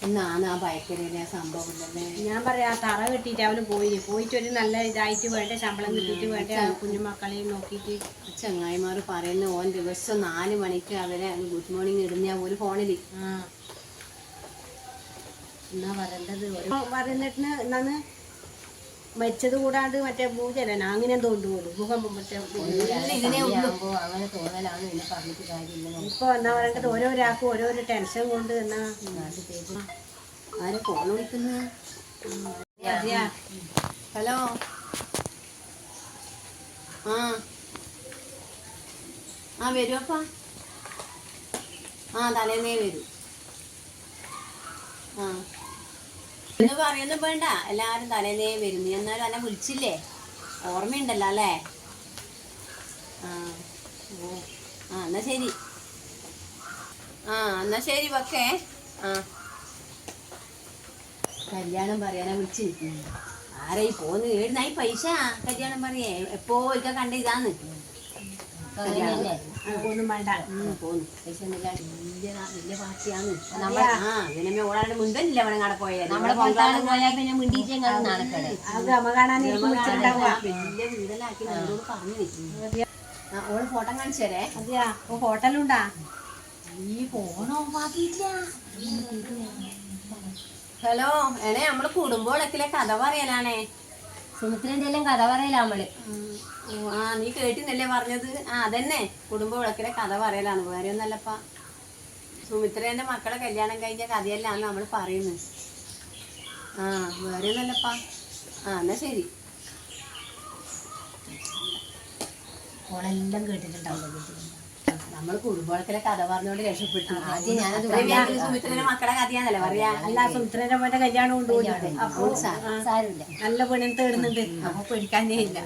എന്നാണ് ആ ഭയക്കരയിലെ സംഭവം തന്നെ ഞാൻ പറയാം തറ കെട്ടിയിട്ട് അവന് പോയി. പോയിട്ട് ഒരു നല്ല ഇതായിട്ട് വേണ്ട ശമ്പളം കിട്ടിയിട്ട് വേണ്ട കുഞ്ഞുമക്കളെയും നോക്കിയിട്ട്. ചങ്ങായിമാർ പറയുന്ന ഓൻ ദിവസം നാല് മണിക്ക് അവരെ ഗുഡ് മോർണിംഗ് ഇടുന്ന ഒരു ഫോണിൽ ആ. എന്നാ പറയേണ്ടത് ഒരു പറയുന്നിട്ട് എന്നാന്ന്? മരിച്ചത് കൂടാണ്ട് മറ്റേ ഭൂചലന അങ്ങനെ തോന്നുന്നു ഭൂകമ്പം മറ്റേ ഉള്ളൂ. അങ്ങനെ തോന്നലാണ് പിന്നെ പറഞ്ഞിട്ട് കാര്യമില്ല. ഇപ്പൊ എന്നാ പറയേണ്ടത്? ഓരോരാൾക്കും ഓരോരോ ടെൻഷൻ കൊണ്ട് എന്നാ ആരെ ഫോൺ വിളിക്കുന്നത് ഹലോ. ആ. ആ വരൂ അപ്പ. ആ തലേന്നേ വരൂ. ആ. എന്ന് പറയുന്നു വേണ്ട. എല്ലാവരും തലേന്നേ വരും നീ എന്നാലും അന്നെ വിളിച്ചില്ലേ? ഓർമ്മയുണ്ടല്ലോ അല്ലേ? ആ ഓ. ആ എന്നാ ശരി. ആ എന്നാ ശരി പക്ഷേ ആ. കല്യാണം പറയാനാ വിളിച്ച് ആരായി പോന്ന്? ഏടുന്നായി പൈസ. കല്യാണം പറയേ എപ്പോ ഒരിക്കൽ കണ്ട ഇതാന്ന്. ഒന്നും വേണ്ട. പോന്ന്. വലിയ വലിയ നമ്മളെ ആ ഇതിനെ ഓടാണ്ട് മുണ്ടല്ലേ അവിടെ കട പോയത് നമ്മളെ പുറത്താണ് പോയാൽ പിന്നെ വലിയ വീടലാക്കി നമ്മളോട് പറഞ്ഞു ഓൾ ഫോട്ടോ കാണിച്ചു തരേ. അതെയാ? ഇപ്പൊ ഹോട്ടലുണ്ടാ? ഈ ഫോൺ ഓഫാക്കിയില്ല ഹലോ എണേ നമ്മൾ കുടുംബോളത്തിലെ കഥ പറയാനാണേ സുമിത്രന്റെ എല്ലാം കഥ പറയലാ നമ്മൾ. ആ നീ കേട്ടിന്നല്ലേ പറഞ്ഞത്? ആ അതന്നെ. കുടുംബ വിളക്കിലെ കഥ പറയലാണ്. വേറെ ഒന്നല്ലപ്പ സുമിത്രേന്റെ മക്കളെ കല്യാണം കഴിഞ്ഞ കഥയല്ലാന്ന് നമ്മൾ പറയുന്നത് ആ വേറെ ഒന്നല്ലപ്പ ആ എന്നാ ശരി. ഓളെല്ലാം കേട്ടിട്ടുണ്ടാവും. നമ്മൾ കുടുംബവിളക്കിലെ കഥ പറഞ്ഞോണ്ട് രക്ഷപ്പെട്ടു. ആദ്യം ഞാനത് മക്കളെ കഥയാന്നല്ലേ പറയാ. അല്ല സുമിത്രന്റെ മോന്റെ കല്യാണം കൊണ്ടുപോയി നല്ല പെണ്ണിനെ തേടുന്നുണ്ട്. അപ്പൊ പേടിക്കാനേ ഇല്ല.